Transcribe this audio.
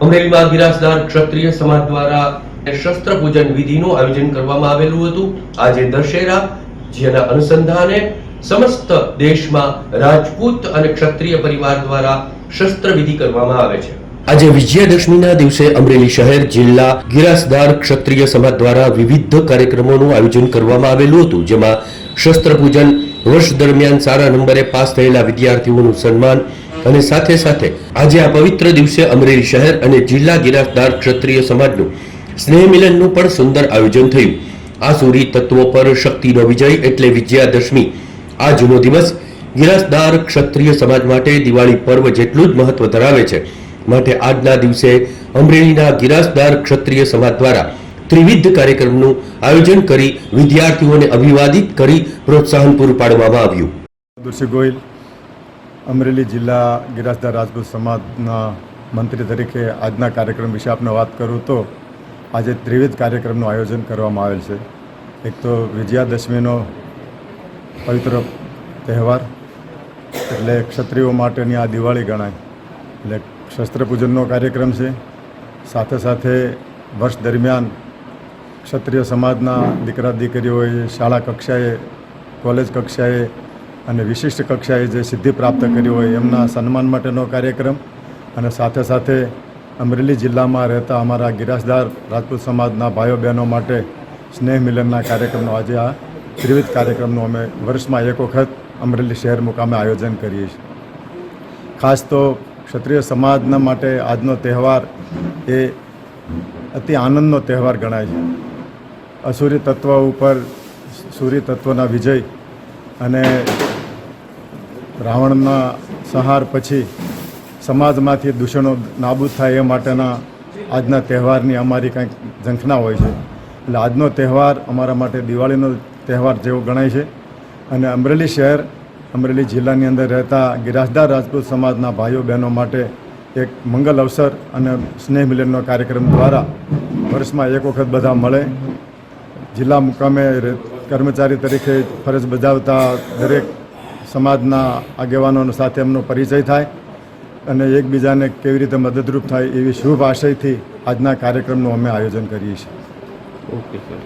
અમરેલીમાં ગિરાસદાર ક્ષત્રિય સમાજ દ્વારા શસ્ત્ર પૂજન વિધિનું આયોજન કરવામાં આવેલું હતું. આજે દશેરા, જેના અનુસંધાને સમસ્ત દેશમાં રાજપૂત અને ક્ષત્રિય પરિવાર દ્વારા શસ્ત્ર વિધિ કરવામાં આવે છે. આજે વિજયાદશમીના દિવસે અમરેલી શહેર જિલ્લા ગિરાસદાર ક્ષત્રિય સમાજ દ્વારા વિવિધ કાર્યક્રમોનું આયોજન કરવામાં આવેલું હતું, જેમાં શસ્ત્ર પૂજન વર્ષ દરમિયાન સારા નંબરે પાસ થયેલા વિદ્યાર્થીઓનું સન્માન અને સાથે સાથે આજે આ પવિત્ર દિવસે અમરેલી શહેર અને જિલ્લા ગિરાસદાર ક્ષત્રિય સમાજનું સ્નેહ પણ સુંદર આયોજન થયું. આસુરી તત્વો પર શક્તિનો વિજય એટલે વિજયાદશમી. આ જૂનો દિવસ ગિરાસદાર ક્ષત્રિય સમાજ માટે દિવાળી પર્વ જેટલું જ મહત્વ ધરાવે છે. માટે આજના દિવસે અમરેલીના ગિરાસદાર ક્ષત્રિય સમાજ દ્વારા ત્રિવિધ કાર્યક્રમનું આયોજન કરી વિદ્યાર્થીઓને અભિવાદિત કરી પ્રોત્સાહન પૂરું પાડવામાં આવ્યું. દર્શક ગોયલ અમરેલી જિલ્લા ગિરાસદાર રાજપૂત સમાજના મંત્રી તરીકે આજના કાર્યક્રમ વિશે આપને વાત કરું તો આજે ત્રિવિધ કાર્યક્રમનું આયોજન કરવામાં આવેલ છે. એક તો વિજયાદશમીનો પવિત્ર તહેવાર, એટલે ક્ષત્રિયો માટેની આ દિવાળી ગણાય. એટલે શસ્ત્રપૂજનનો કાર્યક્રમ છે. સાથે સાથે વર્ષ દરમિયાન ક્ષત્રિય સમાજના દીકરા દીકરીઓએ શાળા કક્ષાએ, કોલેજ કક્ષાએ અને વિશિષ્ટ કક્ષાએ જે સિદ્ધિ પ્રાપ્ત કરી હોય એમના સન્માન માટેનો કાર્યક્રમ અને સાથે સાથે અમરેલી જિલ્લામાં રહેતા અમારા ગિરાસદાર રાજપૂત સમાજના ભાઈઓ બહેનો માટે સ્નેહ મિલનના કાર્યક્રમનો આજે આ ત્રિવિધ કાર્યક્રમનું અમે વર્ષમાં એક વખત અમરેલી શહેર મુકામે આયોજન કરીએ છીએ. ખાસ તો ક્ષત્રિય સમાજના માટે આજનો તહેવાર એ અતિ આનંદનો તહેવાર ગણાય છે. અસુરી તત્વ ઉપર સૂર્ય તત્વના વિજય અને રાવણના સંહાર પછી સમાજમાંથી દૂષણો નાબૂદ થાય એ માટેના આજના તહેવારની અમારી કંઈક ઝંખના હોય છે. એટલે આજનો તહેવાર અમારા માટે દિવાળીનો તહેવાર જેવો ગણાય છે. અને અમરેલી શહેર, અમરેલી જિલ્લાની અંદર રહેતા ગિરાસદાર રાજપૂત સમાજના ભાઈઓ બહેનો માટે એક મંગલ અવસર અને સ્નેહ મિલનનો કાર્યક્રમ દ્વારા વર્ષમાં એક વખત બધા મળે. જિલ્લા મુકામે કર્મચારી તરીકે ફરજ બજાવતા દરેક સમાજના આગેવાનો સાથે એમનો પરિચય થાય અને એકબીજાને કેવી રીતે મદદરૂપ થાય એવી શુભ આશયથી આજના કાર્યક્રમનું અમે આયોજન કરીએ છીએ. Okay sir